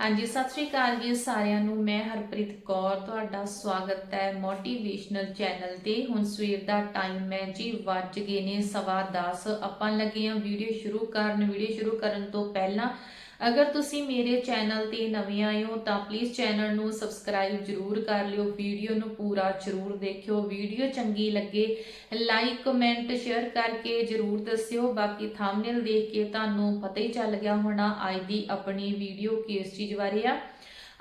ਹਾਂਜੀ, ਸਤਿ ਸ਼੍ਰੀ ਅਕਾਲ ਜੀ ਸਾਰਿਆਂ ਨੂੰ। ਮੈਂ ਹਰਪ੍ਰੀਤ ਕੌਰ, ਤੁਹਾਡਾ ਸਵਾਗਤ ਹੈ ਮੋਟੀਵੇਸ਼ਨਲ ਚੈਨਲ ਤੇ। ਹੁਣ ਸਵੇਰ ਦਾ ਟਾਈਮ ਹੈ ਜੀ, ਵੱਜ ਗਏ ਨੇ ਸਵਾ 10 ਆਪਾਂ ਲੱਗੇ ਹਾਂ ਵੀਡੀਓ ਸ਼ੁਰੂ ਕਰਨ। ਵੀਡੀਓ ਸ਼ੁਰੂ ਕਰਨ ਤੋਂ ਪਹਿਲਾਂ ਅਗਰ ਤੁਸੀਂ ਮੇਰੇ ਚੈਨਲ ਤੇ ਨਵੇਂ ਆਏ ਹੋ ਤਾਂ ਪਲੀਜ਼ ਚੈਨਲ ਨੂੰ ਸਬਸਕ੍ਰਾਈਬ ਜਰੂਰ ਕਰ ਲਿਓ ਵੀਡੀਓ ਨੂੰ ਪੂਰਾ ਜਰੂਰ ਦੇਖਿਓ ਵੀਡੀਓ ਚੰਗੀ ਲੱਗੇ ਲਾਈਕ ਕਮੈਂਟ ਸ਼ੇਅਰ ਕਰਕੇ ਜਰੂਰ ਦੱਸਿਓ। ਬਾਕੀ ਥੰਬਨੇਲ ਦੇਖ ਕੇ ਤੁਹਾਨੂੰ ਪਤਾ ਹੀ ਚੱਲ ਗਿਆ ਹੋਣਾ, ਅੱਜ ਦੀ ਆਪਣੀ ਵੀਡੀਓ ਕਿਸ ਚੀਜ਼ ਬਾਰੇ ਆ।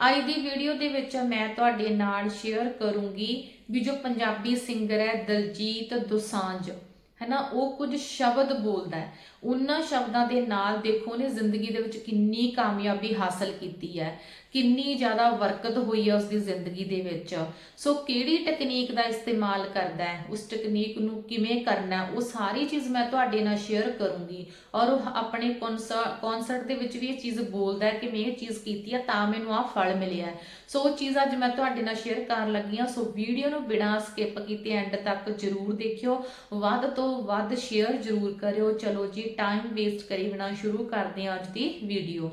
ਅੱਜ ਦੀ ਵੀਡੀਓ ਦੇ ਵਿੱਚ ਮੈਂ ਤੁਹਾਡੇ ਨਾਲ ਸ਼ੇਅਰ ਕਰੂੰਗੀ ਵੀ ਜੋ ਪੰਜਾਬੀ ਸਿੰਗਰ ਹੈ ਦਲਜੀਤ ਦੋਸਾਂਝ। ਹੈਨਾ, ਉਹ ਕੁਝ ਸ਼ਬਦ ਬੋਲਦਾ ਹੈ। ਉਹਨਾਂ ਸ਼ਬਦਾਂ ਦੇ ਨਾਲ ਦੇਖੋ ਨੇ ਜ਼ਿੰਦਗੀ ਦੇ ਵਿੱਚ ਕਿੰਨੀ ਕਾਮਯਾਬੀ ਹਾਸਲ ਕੀਤੀ ਹੈ। ਕਿੰਨੀ ਜ਼ਿਆਦਾ ਬਰਕਤ ਹੋਈ ਹੈ ਉਸ ਦੀ ਜ਼ਿੰਦਗੀ ਦੇ ਵਿੱਚ। ਸੋ ਕਿਹੜੀ ਟੈਕਨੀਕ ਦਾ ਇਸਤੇਮਾਲ ਕਰਦਾ ਹੈ? ਉਸ ਟੈਕਨੀਕ ਨੂੰ ਕਿਵੇਂ ਕਰਨਾ ਉਹ ਸਾਰੀ ਚੀਜ਼ ਮੈਂ ਤੁਹਾਡੇ ਨਾਲ ਸ਼ੇਅਰ ਕਰੂੰਗੀ। ਔਰ ਉਹ ਆਪਣੇ ਕਨਸਰਟ ਦੇ ਵਿੱਚ ਵੀ ਇਹ ਚੀਜ਼ ਬੋਲਦਾ ਹੈ ਕਿ ਮੈਂ ਇਹ ਚੀਜ਼ ਕੀਤੀ ਹੈ ਤਾਂ ਮੈਨੂੰ ਆ ਫਲ ਮਿਲਿਆ ਸੋ ਉਹ ਚੀਜ਼ ਅੱਜ ਮੈਂ ਤੁਹਾਡੇ ਨਾਲ ਸ਼ੇਅਰ ਕਰਨ ਲੱਗੀ ਹਾਂ। ਸੋ ਵੀਡੀਓ ਨੂੰ ਬਿਨਾਂ ਸਕਿਪ ਕੀਤੇ ਐਂਡ ਤੱਕ ਜਰੂਰ ਦੇਖਿਓ। ਵੱਧ ਤੋਂ ਵੱਧ ਸ਼ੇਅਰ ਜਰੂਰ ਕਰਿਓ। ਚਲੋ ਜੀ ਟਾਈਮ ਵੇਸਟ ਕਰੀ ਬਿਨਾਂ ਸ਼ੁਰੂ ਕਰਦੇ ਹਾਂ ਅੱਜ ਦੀ ਵੀਡੀਓ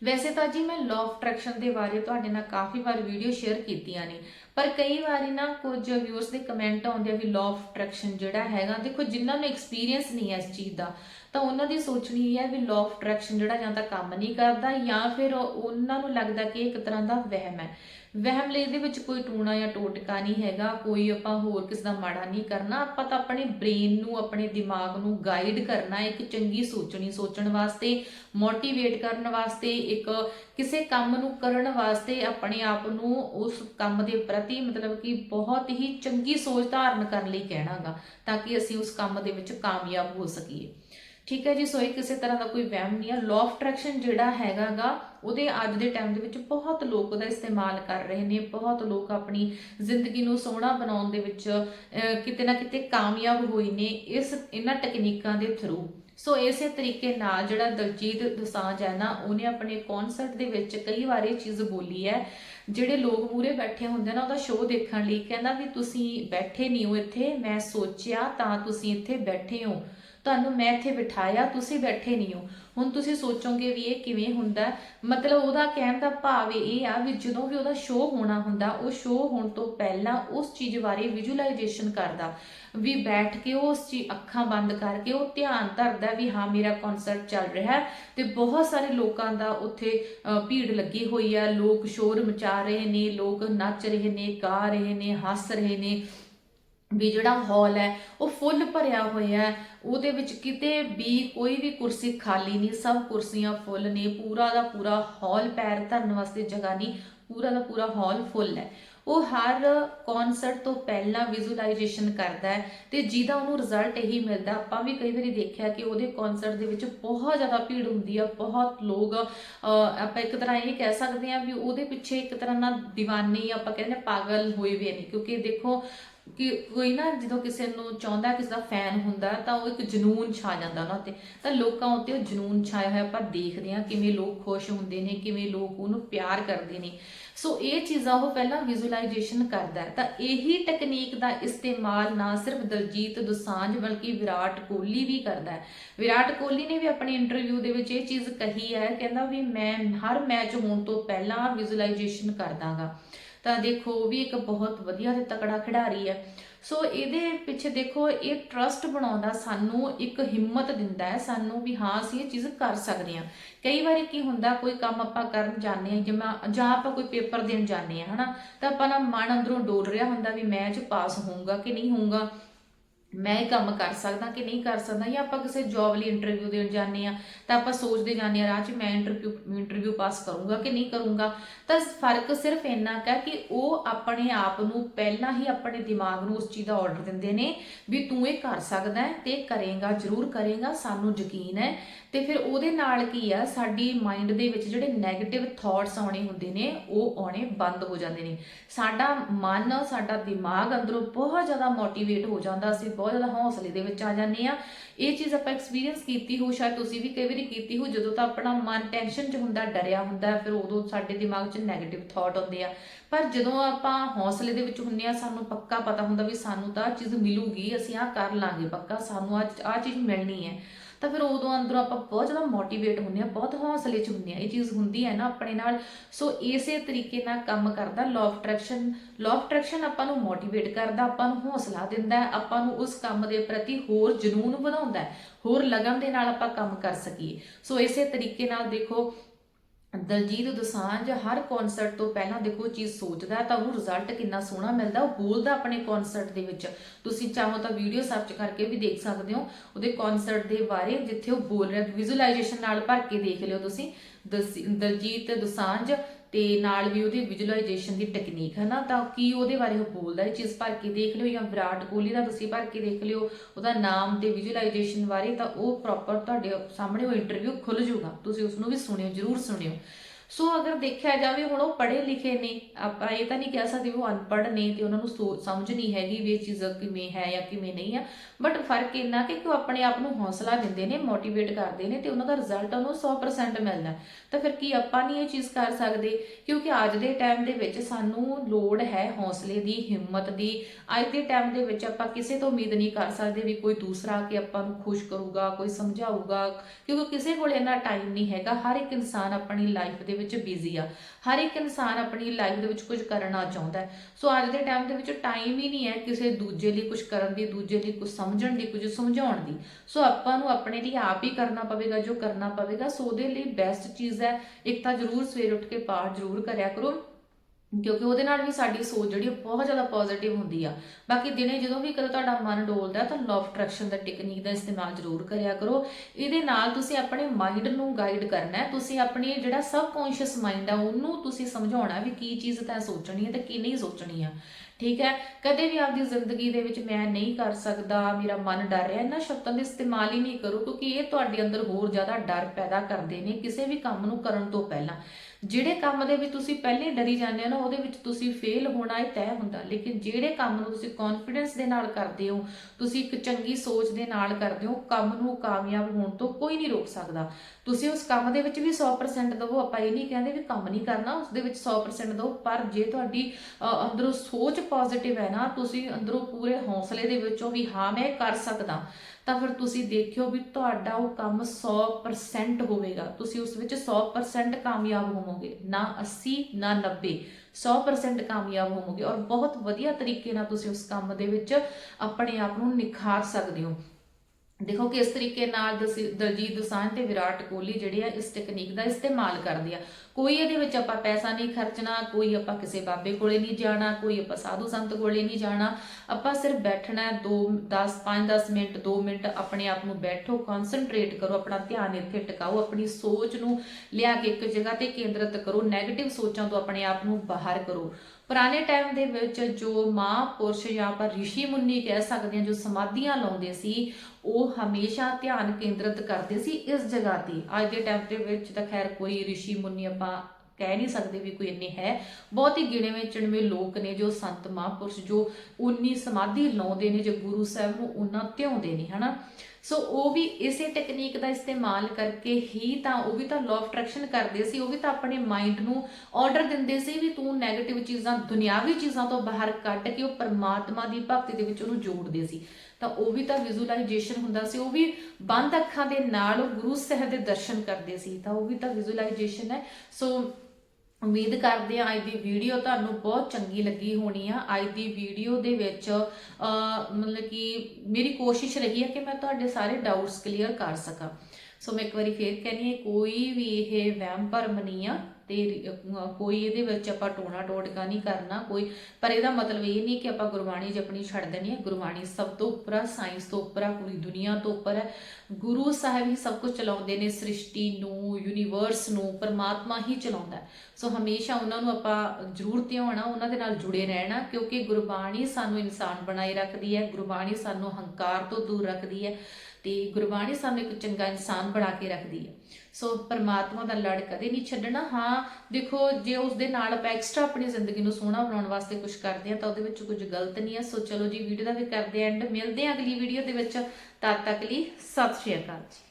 ਵੈਸੇ ਤਾਂ ਜੀ ਮੈਂ ਲਾਅ ਆਫ ਅਟਰੈਕਸ਼ਨ ਦੇ ਬਾਰੇ ਤੁਹਾਡੇ ਨਾਲ ਕਾਫੀ ਵਾਰ ਵੀਡੀਓ ਸ਼ੇਅਰ ਕੀਤੀਆਂ ਨੇ, ਪਰ ਕਈ ਵਾਰੀ ਨਾ ਕੁਝ ਵਿਊਅਰਸ ਦੇ ਕਮੈਂਟ ਆਉਂਦੇ ਆ ਵੀ ਲਾਅ ਆਫ ਅਟਰੈਕਸ਼ਨ ਜਿਹੜਾ ਹੈਗਾ, ਦੇਖੋ ਜਿਨ੍ਹਾਂ ਨੂੰ ਐਕਸਪੀਰੀਅੰਸ ਨਹੀਂ ਹੈ ਇਸ ਚੀਜ਼ ਦਾ ਤਾਂ ਉਹਨਾਂ ਦੀ ਸੋਚਣੀ ਇਹ ਹੈ ਵੀ ਲਾਅ ਆਫ ਅਟਰੈਕਸ਼ਨ ਜਿਹੜਾ ਜਾਂ ਤਾਂ ਕੰਮ ਨਹੀਂ ਕਰਦਾ ਜਾਂ ਫਿਰ ਉਹਨਾਂ ਨੂੰ ਲੱਗਦਾ ਕਿ ਇਹ ਇੱਕ ਤਰ੍ਹਾਂ ਦਾ ਵਹਿਮ ਹੈ। ਵਹਿਮ ਲਈ ਦੇ ਵਿੱਚ ਕੋਈ ਟੂਣਾ ਜਾਂ ਟੋਟਕਾ ਨਹੀਂ ਹੈਗਾ, ਕੋਈ ਆਪਾਂ ਹੋਰ ਕਿਸੇ ਦਾ ਮਾੜਾ ਨਹੀਂ ਕਰਨਾ, ਆਪਾਂ ਤਾਂ ਆਪਣੇ ਬ੍ਰੇਨ ਨੂੰ, ਆਪਣੇ ਦਿਮਾਗ ਨੂੰ ਗਾਈਡ ਕਰਨਾ, ਇੱਕ ਚੰਗੀ ਸੋਚਣੀ ਸੋਚਣ ਵਾਸਤੇ ਮੋਟੀਵੇਟ ਕਰਨ ਵਾਸਤੇ, ਇੱਕ ਕਿਸੇ ਕੰਮ ਨੂੰ ਕਰਨ ਵਾਸਤੇ ਆਪਣੇ ਆਪ ਨੂੰ ਉਸ ਕੰਮ ਦੇ ਪ੍ਰਤੀ ਮਤਲਬ ਕਿ ਬਹੁਤ ਹੀ ਚੰਗੀ ਸੋਚ ਧਾਰਨ ਕਰਨ ਲਈ ਕਹਿਣਾਗਾ, ਤਾਂ ਕਿ ਅਸੀਂ ਉਸ ਕੰਮ ਦੇ ਵਿੱਚ ਕਾਮਯਾਬ ਹੋ ਸਕੀਏ। ਠੀਕ ਹੈ ਜੀ, ਸੋ ਇਹ ਕਿਸੇ ਤਰ੍ਹਾਂ ਦਾ ਕੋਈ ਵਹਿਮ ਨਹੀਂ ਹੈ। ਲਾਅ ਆਫ ਅਟਰੈਕਸ਼ਨ ਜਿਹੜਾ ਹੈਗਾਗਾ, ਉਹਦੇ ਅੱਜ ਦੇ ਟਾਈਮ ਦੇ ਵਿੱਚ ਬਹੁਤ ਲੋਕ ਉਹਦਾ ਇਸਤੇਮਾਲ ਕਰ ਰਹੇ ਨੇ। ਬਹੁਤ ਲੋਕ ਆਪਣੀ ਜ਼ਿੰਦਗੀ ਨੂੰ ਸੋਹਣਾ ਬਣਾਉਣ ਦੇ ਵਿੱਚ ਕਿਤੇ ਨਾ ਕਿਤੇ ਕਾਮਯਾਬ ਹੋਏ ਨੇ ਇਸ, ਇਹਨਾਂ ਟੈਕਨੀਕਾਂ ਦੇ ਥਰੂ ਸੋ ਇਸੇ ਤਰੀਕੇ ਨਾਲ ਜਿਹੜਾ ਦਲਜੀਤ ਦੋਸਾਂਝ ਹੈ ਨਾ, ਉਹਨੇ ਆਪਣੇ ਕਨਸਰਟ ਦੇ ਵਿੱਚ ਕਈ ਵਾਰ ਇਹ ਚੀਜ਼ ਬੋਲੀ ਹੈ। ਜਿਹੜੇ ਲੋਕ ਮੂਰੇ ਬੈਠੇ ਹੁੰਦੇ ਨਾ, ਉਹਦਾ ਸ਼ੋਅ ਦੇਖਣ ਲਈ ਕਹਿੰਦਾ ਵੀ ਤੁਸੀਂ ਬੈਠੇ ਨਹੀਂ ਹੋ ਇੱਥੇ, ਮੈਂ ਸੋਚਿਆ ਤਾਂ ਤੁਸੀਂ ਇੱਥੇ ਬੈਠੇ ਹੋ। ਤੁਹਾਨੂੰ ਮੈਂ ਇੱਥੇ ਬਿਠਾਇਆ, ਤੁਸੀਂ ਬੈਠੇ ਨਹੀਂ ਹੋ। ਹੁਣ ਤੁਸੀਂ ਸੋਚੋਗੇ ਵੀ ਇਹ ਕਿਵੇਂ ਹੁੰਦਾ ਮਤਲਬ ਉਹਦਾ ਕਹਿਣ ਦਾ ਭਾਵ ਇਹ ਆ ਵੀ ਜਦੋਂ ਵੀ ਉਹਦਾ ਸ਼ੋਅ ਹੋਣਾ ਹੁੰਦਾ, ਉਹ ਸ਼ੋਅ ਹੋਣ ਤੋਂ ਪਹਿਲਾਂ ਉਸ ਚੀਜ਼ ਬਾਰੇ ਵਿਜ਼ੂਅਲਾਈਜੇਸ਼ਨ ਕਰਦਾ। ਵੀ ਬੈਠ ਕੇ ਉਹ ਉਸ ਚੀਜ਼ ਅੱਖਾਂ ਬੰਦ ਕਰਕੇ ਉਹ ਧਿਆਨ ਧਰਦਾ ਵੀ ਹਾਂ, ਮੇਰਾ ਕਨਸਰਟ ਚੱਲ ਰਿਹਾ ਹੈ। ਤੇ ਬਹੁਤ ਸਾਰੇ ਲੋਕਾਂ ਦਾ ਉੱਥੇ ਭੀੜ ਲੱਗੀ ਹੋਈ ਆ। ਲੋਕ ਸ਼ੋਰ ਮਚਾ ਰਹੇ ਨੇ, ਲੋਕ ਨੱਚ ਰਹੇ ਨੇ, ਗਾ ਰਹੇ ਨੇ, ਹੱਸ ਰਹੇ ਨੇ। ਵੀ ਜਿਹੜਾ ਹਾਲ ਹੈ, ਉਹ ਫੁੱਲ ਭਰਿਆ ਹੋਇਆ ਹੈ। ਉਹਦੇ ਵਿੱਚ ਕਿਤੇ ਵੀ ਕੋਈ ਵੀ ਕੁਰਸੀ ਖਾਲੀ ਨਹੀਂ, ਸਭ ਕੁਰਸੀਆਂ ਫੁੱਲ ਨੇ। ਪੂਰਾ ਦਾ ਪੂਰਾ ਹਾਲ ਪੈਰ ਧਰਨ ਵਾਸਤੇ ਜਗ੍ਹਾ ਨਹੀਂ, ਪੂਰਾ ਦਾ ਪੂਰਾ ਹਾਲ ਫੁੱਲ ਹੈ। ਉਹ ਹਰ ਕਨਸਰਟ ਤੋਂ ਪਹਿਲਾਂ ਵਿਜ਼ੂਅਲਾਈਜੇਸ਼ਨ ਕਰਦਾ ਹੈ ਤੇ ਜਿਹਦਾ ਉਹਨੂੰ ਰਿਜ਼ਲਟ ਇਹੀ ਮਿਲਦਾ। ਆਪਾਂ ਵੀ ਕਈ ਵਾਰੀ ਦੇਖਿਆ ਕਿ ਉਹਦੇ ਕਨਸਰਟ ਦੇ ਵਿੱਚ ਬਹੁਤ ਜ਼ਿਆਦਾ ਭੀੜ ਹੁੰਦੀ ਆ, ਬਹੁਤ ਲੋਕ ਆਪਾਂ ਇੱਕ ਤਰ੍ਹਾਂ ਇਹ ਕਹਿ ਸਕਦੇ ਆ ਵੀ ਉਹਦੇ ਪਿੱਛੇ ਇੱਕ ਤਰ੍ਹਾਂ ਨਾਲ دیਵਾਨੇ ਆਪਾਂ ਕਹਿੰਦੇ ਪਾਗਲ ਹੋਏ ਵੀ ਨਹੀਂ ਕਿਉਂਕਿ ਦੇਖੋ ਕਿ ਕੋਈ ਨਾ ਜਦੋਂ ਕਿਸੇ ਨੂੰ ਚਾਹੁੰਦਾ, ਕਿਸੇ ਦਾ ਫੈਨ ਹੁੰਦਾ, ਤਾਂ ਉਹ ਇੱਕ ਜਨੂਨ ਛਾ ਜਾਂਦਾ ਉਹਨਾਂ ਤੇ ਤਾਂ ਲੋਕਾਂ ਉੱਤੇ ਉਹ ਜਨੂਨ ਛਾਇਆ ਹੋਇਆ ਆਪਾਂ ਦੇਖਦੇ ਹਾਂ ਕਿਵੇਂ ਲੋਕ ਖੁਸ਼ ਹੁੰਦੇ ਨੇ, ਕਿਵੇਂ ਲੋਕ ਉਹਨੂੰ ਪਿਆਰ ਕਰਦੇ ਨੇ। ਸੋ ਇਹ ਚੀਜ਼ਾਂ ਉਹ ਪਹਿਲਾਂ ਵਿਜ਼ੂਅਲਾਈਜੇਸ਼ਨ ਕਰਦਾ ਤਾਂ ਇਹੀ ਟੈਕਨੀਕ ਦਾ ਇਸਤੇਮਾਲ ਨਾ ਸਿਰਫ ਦਲਜੀਤ ਦੋਸਾਂਝ ਬਲਕਿ ਵਿਰਾਟ ਕੋਹਲੀ ਵੀ ਕਰਦਾ ਹੈ। ਵਿਰਾਟ ਕੋਹਲੀ ਨੇ ਵੀ ਆਪਣੇ ਇੰਟਰਵਿਊ ਦੇ ਵਿੱਚ ਇਹ ਚੀਜ਼ ਕਹੀ ਹੈ, ਕਹਿੰਦਾ ਵੀ ਮੈਂ ਹਰ ਮੈਚ ਹੋਣ ਤੋਂ ਪਹਿਲਾਂ ਵਿਜ਼ੂਅਲਾਈਜੇਸ਼ਨ ਕਰਦਾਗਾ। ਤਾਂ ਦੇਖੋ, ਉਹ ਵੀ ਇੱਕ ਬਹੁਤ ਵਧੀਆ ਤੇ ਤਕੜਾ ਖਿਡਾਰੀ ਹੈ। ਸੋ ਇਹਦੇ ਪਿੱਛੇ ਦੇਖੋ, ਇਹ ਟਰਸਟ ਬਣਾਉਂਦਾ ਸਾਨੂੰ ਇੱਕ ਹਿੰਮਤ ਦਿੰਦਾ ਹੈ, ਸਾਨੂੰ ਵੀ ਹਾਂ, ਅਸੀਂ ਇਹ ਚੀਜ਼ ਕਰ ਸਕਦੇ ਹਾਂ। ਕਈ ਵਾਰੀ ਕੀ ਹੁੰਦਾ, ਕੋਈ ਕੰਮ ਆਪਾਂ ਕਰਨ ਜਾਂਦੇ ਹਾਂ, ਜਿਵੇਂ ਜਾਂ ਆਪਾਂ ਕੋਈ ਪੇਪਰ ਦੇਣ ਜਾਂਦੇ ਹਾਂ, ਹਨਾ, ਤਾਂ ਆਪਾਂ ਨਾ ਮਨ ਅੰਦਰੋਂ ਡੋਲ ਰਿਹਾ ਹੁੰਦਾ ਵੀ ਮੈਂ ਇਹ 'ਚ ਪਾਸ ਹੋਊਂਗਾ ਕਿ ਨਹੀਂ ਹੋਊਂਗਾ। ਮੈਂ ਇਹ ਕੰਮ ਕਰ ਸਕਦਾ ਕਿ ਨਹੀਂ ਕਰ ਸਕਦਾ ਜਾਂ ਆਪਾਂ ਕਿਸੇ ਜੌਬ ਲਈ ਇੰਟਰਵਿਊ ਦੇਣ ਜਾਂਦੇ ਆ ਤਾਂ ਆਪਾਂ ਸੋਚਦੇ ਜਾਂਦੇ ਆ ਰਾਹ 'ਚ ਮੈਂ ਇੰਟਰਵਿਊ ਇੰਟਰਵਿਊ ਪਾਸ ਕਰੂੰਗਾ ਕਿ ਨਹੀਂ ਕਰੂੰਗਾ। ਤਾਂ ਫ਼ਰਕ ਸਿਰਫ ਇੰਨਾ ਕੁ ਕਿ ਉਹ ਆਪਣੇ ਆਪ ਨੂੰ ਪਹਿਲਾਂ ਹੀ ਆਪਣੇ ਦਿਮਾਗ ਨੂੰ ਉਸ ਚੀਜ਼ ਦਾ ਆਰਡਰ ਦਿੰਦੇ ਨੇ ਵੀ ਤੂੰ ਇਹ ਕਰ ਸਕਦਾ ਹੈ ਤੇ ਕਰੇਗਾ, ਜ਼ਰੂਰ ਕਰੇਗਾ, ਸਾਨੂੰ ਯਕੀਨ ਹੈ। ਤੇ ਫਿਰ ਉਹਦੇ ਨਾਲ ਕੀ ਆ, ਸਾਡੀ ਮਾਈਂਡ ਦੇ ਵਿੱਚ ਜਿਹੜੇ 네ਗੇਟਿਵ ਥਾਟਸ ਆਉਣੇ ਹੁੰਦੇ ਨੇ, ਉਹ ਆਉਣੇ ਬੰਦ ਹੋ ਜਾਂਦੇ ਨੇ। ਸਾਡਾ ਮਨ, ਸਾਡਾ ਦਿਮਾਗ ਅੰਦਰੋਂ ਬਹੁਤ ਜ਼ਿਆਦਾ ਮੋਟੀਵੇਟ ਹੋ ਜਾਂਦਾ ਅਸੀਂ ਬਹੁਤ ਜ਼ਿਆਦਾ ਹੌਸਲੇ ਦੇ ਵਿੱਚ ਆ ਜਾਂਦੇ ਆ। ਇਹ ਚੀਜ਼ ਆਪਾਂ ਐਕਸਪੀਰੀਅੰਸ ਕੀਤੀ ਹੋ, ਸ਼ਾਇਦ ਤੁਸੀਂ ਵੀ ਕਈ ਵਾਰੀ ਕੀਤੀ ਹੋ, ਜਦੋਂ ਤਾਂ ਆਪਣਾ ਮਨ ਟੈਨਸ਼ਨ 'ਚ ਹੁੰਦਾ, ਡਰਿਆ ਹੁੰਦਾ, ਫਿਰ ਉਦੋਂ ਸਾਡੇ ਦਿਮਾਗ 'ਚ 네ਗੇਟਿਵ ਥਾਟ ਆਉਂਦੇ ਆ। ਪਰ ਜਦੋਂ ਆਪਾਂ ਹੌਸਲੇ ਦੇ ਵਿੱਚ ਹੁੰਨੇ ਆ, ਸਾਨੂੰ ਪੱਕਾ ਪਤਾ ਹੁੰਦਾ ਵੀ ਸਾਨੂੰ ਤਾਂ ਆਹ ਚੀਜ਼ ਮਿਲੂਗੀ, ਅਸੀਂ ਆਹ ਕਰ ਲਾਂਗੇ, ਪੱਕਾ ਸਾਨੂੰ ਆਹ ਆਹ ਚੀਜ਼ ਮਿਲਣੀ ਹੈ। ਤਾਂ ਫਿਰ ਉਦੋਂ ਅੰਦਰੋਂ ਆਪਾਂ ਬਹੁਤ ਜ਼ਿਆਦਾ ਮੋਟੀਵੇਟ ਹੁੰਦੇ ਆ ਬਹੁਤ ਹੌਸਲੇ 'ਚ ਹੁੰਦੇ ਆ ਇਹ ਚੀਜ਼ ਹੁੰਦੀ ਹੈ ਨਾ ਆਪਣੇ ਨਾਲ। ਸੋ ਇਸੇ ਤਰੀਕੇ ਨਾਲ ਕੰਮ ਕਰਦਾ law of attraction law of attraction ਆਪਾਂ ਨੂੰ ਮੋਟੀਵੇਟ ਕਰਦਾ, ਆਪਾਂ ਨੂੰ ਹੌਸਲਾ ਦਿੰਦਾ ਹੈ ਆਪਾਂ ਨੂੰ ਉਸ ਕੰਮ ਦੇ ਪ੍ਰਤੀ ਹੋਰ ਜਨੂਨ ਵਧਾਉਂਦਾ ਹੈ, ਹੋਰ ਲਗਨ ਦੇ ਨਾਲ ਆਪਾਂ ਕੰਮ ਕਰ ਸਕੀਏ। ਸੋ ਇਸੇ ਤਰੀਕੇ ਨਾਲ ਦੇਖੋ ਦਲਜੀਤ ਦੋਸਾਂਝ, ਹਰ ਕਨਸਰਟ ਤੋਂ ਪਹਿਲਾਂ ਦੇਖੋ ਚੀਜ਼ ਸੋਚਦਾ ਤਾਂ ਉਹਨੂੰ ਰਿਜ਼ਲਟ ਕਿੰਨਾ ਸੋਹਣਾ ਮਿਲਦਾ, ਉਹ ਬੋਲਦਾ ਆਪਣੇ ਕਨਸਰਟ ਦੇ ਵਿੱਚ। ਤੁਸੀਂ ਚਾਹੋ ਤਾਂ ਵੀਡੀਓ ਸਰਚ ਕਰਕੇ ਵੀ ਦੇਖ ਸਕਦੇ ਹੋ। ਉਹਦੇ ਕਨਸਰਟ ਦੇ ਬਾਰੇ ਜਿੱਥੇ ਉਹ ਬੋਲ ਰਿਹਾ ਵਿਜ਼ੂਅਲਾਈਜੇਸ਼ਨ ਨਾਲ ਭਰ ਕੇ ਦੇਖ ਲਿਓ ਤੁਸੀਂ। ਦਲਜੀਤ ਦੋਸਾਂਝ ਤੇ ਨਾਲ ਵੀ ਉਹਦੀ ਵਿਜ਼ੂਅਲਾਈਜੇਸ਼ਨ ਦੀ ਟੈਕਨੀਕ ਹੈ ਨਾ, ਤਾਂ ਕੀ ਉਹਦੇ ਬਾਰੇ ਉਹ ਬੋਲਦਾ ਹੈ? ਚੀਜ਼ ਭਰ ਕੇ ਦੇਖ ਲਿਓ ਜਾਂ ਵਿਰਾਟ ਕੋਹਲੀ ਦਾ ਤੁਸੀਂ ਭਰ ਕੇ ਦੇਖ ਲਿਓ, ਉਹਦਾ ਨਾਮ ਤੇ ਵਿਜ਼ੂਅਲਾਈਜੇਸ਼ਨ ਬਾਰੇ ਤਾਂ ਉਹ ਪ੍ਰੋਪਰ ਤੁਹਾਡੇ ਸਾਹਮਣੇ ਉਹ ਇੰਟਰਵਿਊ ਖੁੱਲ ਜਾਊਗਾ। ਤੁਸੀਂ ਉਸ ਨੂੰ ਵੀ ਸੁਣਿਓ, ਜਰੂਰ ਸੁਣਿਓ। ਸੋ ਅਗਰ ਦੇਖਿਆ ਜਾਵੇ ਹੁਣ ਉਹ ਪੜ੍ਹੇ ਲਿਖੇ ਨੇ, ਆਪਾਂ ਇਹ ਤਾਂ ਨਹੀਂ ਕਹਿ ਸਕਦੇ ਉਹ ਅਨਪੜ੍ਹ ਨੇ ਤੇ ਉਹਨਾਂ ਨੂੰ ਸੋਚ ਸਮਝ ਨਹੀਂ ਹੈਗੀ ਵੀ ਇਹ ਚੀਜ਼ ਕਿਵੇਂ ਹੈ ਜਾਂ ਕਿਵੇਂ ਨਹੀਂ ਆ। ਬਟ ਫ਼ਰਕ ਇੰਨਾ ਕਿ ਉਹ ਆਪਣੇ ਆਪ ਨੂੰ ਹੌਸਲਾ ਦਿੰਦੇ ਨੇ ਮੋਟੀਵੇਟ ਕਰਦੇ ਨੇ ਤੇ ਉਹਨਾਂ ਦਾ ਰਿਜ਼ਲਟ ਉਹਨੂੰ 100% ਮਿਲਦਾ। ਤਾਂ ਫਿਰ ਕੀ ਆਪਾਂ ਨਹੀਂ ਇਹ ਚੀਜ਼ ਕਰ ਸਕਦੇ? ਕਿਉਂਕਿ ਅੱਜ ਦੇ ਟਾਈਮ ਦੇ ਵਿੱਚ ਸਾਨੂੰ ਲੋੜ ਹੈ ਹੌਸਲੇ ਦੀ, ਹਿੰਮਤ ਦੀ। ਅੱਜ ਦੇ ਟਾਈਮ ਦੇ ਵਿੱਚ ਆਪਾਂ ਕਿਸੇ ਤੋਂ ਉਮੀਦ ਨਹੀਂ ਕਰ ਸਕਦੇ ਵੀ ਕੋਈ ਦੂਸਰਾ ਆ ਕੇ ਆਪਾਂ ਨੂੰ ਖੁਸ਼ ਕਰੂਗਾ, ਕੋਈ ਸਮਝਾਊਗਾ। ਕਿਉਂਕਿ ਕਿਸੇ ਕੋਲ ਇੰਨਾ ਟਾਈਮ ਨਹੀਂ ਹੈਗਾ। ਹਰ ਇੱਕ ਇਨਸਾਨ ਆਪਣੀ ਲਾਈਫ ਦੇ ਵਿੱਚ ਬਿਜ਼ੀ ਆ। ਹਰ ਇੱਕ ਇਨਸਾਨ ਆਪਣੀ ਲਾਈਫ ਦੇ ਵਿੱਚ ਕੁਝ ਕਰਨਾ ਚਾਹੁੰਦਾ ਹੈ। ਸੋ ਅੱਜ ਦੇ ਟਾਈਮ ਦੇ ਵਿੱਚ ਟਾਈਮ ਹੀ ਨਹੀਂ ਹੈ ਕਿਸੇ ਦੂਜੇ ਲਈ ਕੁਝ ਕਰਨ ਦੀ, ਦੂਜੇ ਲਈ ਕੁਝ ਸਮਝਣ ਦੀ, ਕੁਝ ਸਮਝਾਉਣ ਦੀ। ਸੋ ਆਪਾਂ ਨੂੰ ਆਪਣੇ ਲਈ ਆਪ ਹੀ ਕਰਨਾ ਪਵੇਗਾ ਜੋ ਕਰਨਾ ਪਵੇਗਾ। ਸੋ ਉਹਦੇ ਲਈ ਬੈਸਟ ਚੀਜ਼ ਹੈ, ਇੱਕ ਤਾਂ ਜ਼ਰੂਰ ਸਵੇਰ ਉੱਠ ਕੇ ਪਾਠ ਜ਼ਰੂਰ ਕਰਿਆ ਕਰੋ। ਕਿਉਂਕਿ ਉਹਦੇ ਨਾਲ ਵੀ ਸਾਡੀ ਸੋਚ ਜਿਹੜੀ ਉਹ ਬਹੁਤ ਜ਼ਿਆਦਾ ਪੋਜ਼ਿਟਿਵ ਹੁੰਦੀ ਆ। ਬਾਕੀ ਦਿਨੇ ਜਦੋਂ ਵੀ ਕਦੇ ਤੁਹਾਡਾ ਮਨ ਡੋਲਦਾ, ਤਾਂ ਲਾਅ ਆਫ ਅਟਰੈਕਸ਼ਨ ਦਾ ਟੈਕਨੀਕ ਦਾ ਇਸਤੇਮਾਲ ਜ਼ਰੂਰ ਕਰਿਆ ਕਰੋ। ਇਹਦੇ ਨਾਲ ਤੁਸੀਂ ਆਪਣੇ ਮਾਈਂਡ ਨੂੰ ਗਾਈਡ ਕਰਨਾ ਹੈ। ਤੁਸੀਂ ਆਪਣੀ ਜਿਹੜਾ ਸਬਕੌਂਸ਼ੀਅਸ ਮਾਈਂਡ ਆ, ਉਹਨੂੰ ਤੁਸੀਂ ਸਮਝਾਉਣਾ ਵੀ ਕੀ ਚੀਜ਼ ਤਾਂ ਸੋਚਣੀ ਹੈ ਤੇ ਕੀ ਨਹੀਂ ਸੋਚਣੀ ਆ। ਠੀਕ ਹੈ? ਕਦੇ ਵੀ ਆਪਦੀ ਜ਼ਿੰਦਗੀ ਦੇ ਵਿੱਚ ਮੈਂ ਨਹੀਂ ਕਰ ਸਕਦਾ, ਮੇਰਾ ਮਨ ਡਰ ਰਿਹਾ ਇਹਨਾਂ ਸ਼ਬਦਾਂ ਦੇ ਇਸਤੇਮਾਲ ਹੀ ਨਹੀਂ ਕਰੋ ਕਿਉਂਕਿ ਇਹ ਤੁਹਾਡੇ ਅੰਦਰ ਹੋਰ ਜ਼ਿਆਦਾ ਡਰ ਪੈਦਾ ਕਰਦੇ ਨੇ ਕਿਸੇ ਵੀ ਕੰਮ ਨੂੰ ਕਰਨ ਤੋਂ ਪਹਿਲਾਂ। ਜਿਹੜੇ ਕੰਮ ਦੇ ਵਿੱਚ ਤੁਸੀਂ ਪਹਿਲੇ ਡਰੀ ਜਾਂਦੇ ਹੋ ਨਾ, ਉਹਦੇ ਵਿੱਚ ਤੁਸੀਂ ਫੇਲ ਹੋਣਾ ਇਹ ਤੈਅ ਹੁੰਦਾ। ਲੇਕਿਨ ਜਿਹੜੇ ਕੰਮ ਨੂੰ ਤੁਸੀਂ ਕੌਨਫੀਡੈਂਸ ਦੇ ਨਾਲ ਕਰਦੇ ਹੋ, ਤੁਸੀਂ ਇੱਕ ਚੰਗੀ ਸੋਚ ਦੇ ਨਾਲ ਕਰਦੇ ਹੋ, ਕੰਮ ਨੂੰ ਕਾਮਯਾਬ ਹੋਣ ਤੋਂ ਕੋਈ ਨਹੀਂ ਰੋਕ ਸਕਦਾ। ਤੁਸੀਂ ਉਸ ਕੰਮ ਦੇ ਵਿੱਚ ਵੀ 100% ਦਿਵੋ, ਆਪਾਂ ਇਹ ਨਹੀਂ ਕਹਿੰਦੇ ਵੀ ਕੰਮ ਨਹੀਂ ਕਰਨਾ, ਉਸ ਦੇ ਵਿੱਚ 100% ਦਿਓ ਪਰ ਜੇ ਤੁਹਾਡੀ ਅੰਦਰੋਂ ਸੋਚ ਪੋਜ਼ਿਟਿਵ ਹੈ ਨਾ, ਤੁਸੀਂ ਅੰਦਰੋਂ ਪੂਰੇ ਹੌਸਲੇ ਦੇ ਵਿੱਚੋਂ ਵੀ ਹਾਂ, ਮੈਂ ਕਰ ਸਕਦਾ, ਤਾਂ ਫਿਰ ਤੁਸੀਂ ਦੇਖਿਓ ਵੀ ਤੁਹਾਡਾ ਉਹ ਕੰਮ 100% ਹੋਵੇਗਾ। ਤੁਸੀਂ ਉਸ ਵਿੱਚ 100% ਕਾਮਯਾਬ ਹੋਵੋਗੇ, ਨਾ 80 ਨਾ 90 100% ਕਾਮਯਾਬ ਹੋਵੋਗੇ ਔਰ ਬਹੁਤ ਵਧੀਆ ਤਰੀਕੇ ਨਾਲ ਤੁਸੀਂ ਉਸ ਕੰਮ ਦੇ ਵਿੱਚ ਆਪਣੇ ਆਪ ਨੂੰ ਨਿਖਾਰ ਸਕਦੇ ਹੋ। ਦੇਖੋ ਕਿਸ ਤਰੀਕੇ ਨਾਲ ਦਲਜੀਤ ਦੋਸਾਂਝ ਤੇ ਵਿਰਾਟ ਕੋਹਲੀ ਜਿਹੜੇ ਆ, ਇਸ ਟੈਕਨੀਕ ਦਾ ਇਸਤੇਮਾਲ ਕਰਦੇ ਆ। ਕੋਈ ਇਹਦੇ ਵਿੱਚ ਆਪਾਂ ਪੈਸਾ ਨਹੀਂ ਖਰਚਣਾ, ਕੋਈ ਆਪਾਂ ਕਿਸੇ ਬਾਬੇ ਕੋਲੇ ਨਹੀਂ ਜਾਣਾ, ਕੋਈ ਆਪਾਂ ਸਾਧੂ ਸੰਤ ਕੋਲੇ ਨਹੀਂ ਜਾਣਾ। ਆਪਾਂ ਸਿਰਫ ਬੈਠਣਾ 2 10 5 10 ਮਿੰਟ 2 ਮਿੰਟ ਆਪਣੇ ਆਪ ਨੂੰ ਬੈਠੋ ਕਨਸੈਂਟਰੇਟ ਕਰੋ, ਆਪਣਾ ਧਿਆਨ ਇੱਥੇ ਟਿਕਾਓ, ਆਪਣੀ ਸੋਚ ਨੂੰ ਲਿਆ ਕੇ ਇੱਕ ਜਗ੍ਹਾ ਤੇ ਕੇਂਦਰਿਤ ਕਰੋ 네ਗੇਟਿਵ ਸੋਚਾਂ ਤੋਂ ਆਪਣੇ ਆਪ ਨੂੰ ਬਾਹਰ ਕਰੋ। ਪੁਰਾਣੇ ਟਾਈਮ ਦੇ ਵਿੱਚ ਜੋ ਮਹਾਂਪੁਰਸ਼ ਜਾਂ ਆਪਾਂ ਰਿਸ਼ੀ ਮੁੰਨੀ ਕਹਿ ਸਕਦੇ ਹਾਂ, ਜੋ ਸਮਾਧੀਆਂ ਲਾਉਂਦੇ ਸੀ, ਉਹ ਹਮੇਸ਼ਾ ਧਿਆਨ ਕੇਂਦਰਿਤ ਕਰਦੇ ਸੀ ਇਸ ਜਗ੍ਹਾ ਤੇ। ਅੱਜ ਦੇ ਟਾਈਮ ਦੇ ਵਿੱਚ ਤਾਂ ਖੈਰ ਕੋਈ ਰਿਸ਼ੀ ਮੁੰਨੀ ਆਪਾਂ ਕਹਿ ਨਹੀਂ ਸਕਦੇ ਵੀ ਕੋਈ ਇੰਨੇ ਹੈ। ਬਹੁਤ ਹੀ ਗਿਣਵੇਂ ਚਿਣਵੇਂ ਲੋਕ ਨੇ ਜੋ ਸੰਤ ਮਹਾਂਪੁਰਸ਼ ਜੋ ਉਨੀ ਸਮਾਧੀ ਲਾਉਂਦੇ ਨੇ, ਜੋ ਗੁਰੂ ਸਾਹਿਬ ਨੂੰ ਉਹਨਾਂ ਧਿਆਉਂਦੇ ਨੇ, ਹਨਾ? ਸੋ ਉਹ ਵੀ ਇਸੇ ਟੈਕਨੀਕ ਦਾ ਇਸਤੇਮਾਲ ਕਰਕੇ ਹੀ ਤਾਂ ਉਹ ਵੀ ਤਾਂ ਲਾਅ ਆਫ ਅਟਰੈਕਸ਼ਨ ਕਰਦੇ ਸੀ, ਉਹ ਵੀ ਤਾਂ ਆਪਣੇ ਮਾਈਂਡ ਨੂੰ ਆਰਡਰ ਦਿੰਦੇ ਸੀ ਵੀ ਤੂੰ 네ਗੇਟਿਵ ਚੀਜ਼ਾਂ, ਦੁਨਿਆਵੀ ਚੀਜ਼ਾਂ ਤੋਂ ਬਾਹਰ ਕੱਢ ਕੇ ਉਹ ਪਰਮਾਤਮਾ ਦੀ ਭਗਤੀ ਦੇ ਵਿੱਚ ਉਹਨੂੰ ਜੋੜਦੇ ਸੀ। ਤਾਂ ਉਹ ਵੀ ਤਾਂ ਵਿਜ਼ੂਅਲਾਈਜੇਸ਼ਨ ਹੁੰਦਾ ਸੀ, ਉਹ ਵੀ ਬੰਦ ਅੱਖਾਂ ਦੇ ਨਾਲ ਉਹ ਗੁਰੂ ਸਾਹਿਬ ਦੇ ਦਰਸ਼ਨ ਕਰਦੇ ਸੀ, ਤਾਂ ਉਹ ਵੀ ਤਾਂ ਵਿਜ਼ੂਅਲਾਈਜੇਸ਼ਨ ਹੈ। ਸੋ ਉਮੀਦ ਕਰਦੇ ਹਾਂ ਅੱਜ ਦੀ ਵੀਡੀਓ ਤੁਹਾਨੂੰ ਬਹੁਤ ਚੰਗੀ ਲੱਗੀ ਹੋਣੀ ਆ। ਅੱਜ ਦੀ ਵੀਡੀਓ ਦੇ ਵਿੱਚ ਮਤਲਬ ਕਿ ਮੇਰੀ ਕੋਸ਼ਿਸ਼ ਰਹੀ ਹੈ ਕਿ ਮੈਂ ਤੁਹਾਡੇ ਸਾਰੇ ਡਾਊਟਸ ਕਲੀਅਰ ਕਰ ਸਕਾਂ। ਸੋ ਮੈਂ ਇੱਕ ਵਾਰੀ ਫੇਰ ਕਹਿੰਦੀ ਹਾਂ, ਕੋਈ ਵੀ ਇਹ ਵਹਿਮ ਭਰਮ ਨਹੀਂ ਆ। ਤੇ ਕੋਈ ਇਹਦੇ ਵਿੱਚ ਆਪਾਂ ਟੋਣਾ ਟੋਟਕਾ ਨਹੀਂ ਕਰਨਾ, ਕੋਈ ਪਰ ਇਹਦਾ ਮਤਲਬ ਇਹ ਨਹੀਂ ਕਿ ਆਪਾਂ ਗੁਰਬਾਣੀ ਜਪਣੀ ਛੱਡ ਦੇਣੀ ਹੈ। ਗੁਰਬਾਣੀ ਸਭ ਤੋਂ ਉੱਪਰ ਸਾਇੰਸ ਤੋਂ ਉੱਪਰ ਆ, ਪੂਰੀ ਦੁਨੀਆ ਤੋਂ ਉੱਪਰ ਹੈ ਗੁਰੂ ਸਾਹਿਬ ਹੀ ਸਭ ਕੁਝ ਚਲਾਉਂਦੇ ਨੇ, ਸ੍ਰਿਸ਼ਟੀ ਨੂੰ ਯੂਨੀਵਰਸ ਨੂੰ, ਪਰਮਾਤਮਾ ਹੀ ਚਲਾਉਂਦਾ। ਸੋ ਹਮੇਸ਼ਾ ਉਹਨਾਂ ਨੂੰ ਆਪਾਂ ਜ਼ਰੂਰ ਧਿਆਉਣਾ, ਉਹਨਾਂ ਦੇ ਨਾਲ ਜੁੜੇ ਰਹਿਣਾ, ਕਿਉਂਕਿ ਗੁਰਬਾਣੀ ਸਾਨੂੰ ਇਨਸਾਨ ਬਣਾਈ ਰੱਖਦੀ ਹੈ, ਗੁਰਬਾਣੀ ਸਾਨੂੰ ਹੰਕਾਰ ਤੋਂ ਦੂਰ ਰੱਖਦੀ ਹੈ। ਤੇ ਗੁਰਬਾਣੀ ਸਾਨੂੰ ਇੱਕ ਚੰਗਾ ਇਨਸਾਨ ਬਣਾ ਕੇ ਰੱਖਦੀ ਹੈ। ਸੋ ਪਰਮਾਤਮਾ ਦਾ ਲੜ ਕਦੇ ਨਹੀਂ ਛੱਡਣਾ। ਹਾਂ, ਦੇਖੋ, ਜੇ ਉਸ ਦੇ ਨਾਲ ਆਪਾਂ ਐਕਸਟਰਾ ਆਪਣੀ ਜ਼ਿੰਦਗੀ ਨੂੰ ਸੋਹਣਾ ਬਣਾਉਣ ਵਾਸਤੇ ਕੁਝ ਕਰਦੇ ਆ ਤਾਂ ਉਹਦੇ ਵਿੱਚ ਕੁਝ ਗਲਤ ਨਹੀਂ ਹੈ। ਸੋ ਚਲੋ ਜੀ ਵੀਡੀਓ ਦਾ ਵੀ ਕਰਦੇ ਐਂਡ ਮਿਲਦੇ ਆ ਅਗਲੀ ਵੀਡੀਓ ਦੇ ਵਿੱਚ। ਤਦ ਤੱਕ ਲਈ ਸਤਿ ਸ਼੍ਰੀ ਅਕਾਲ ਜੀ।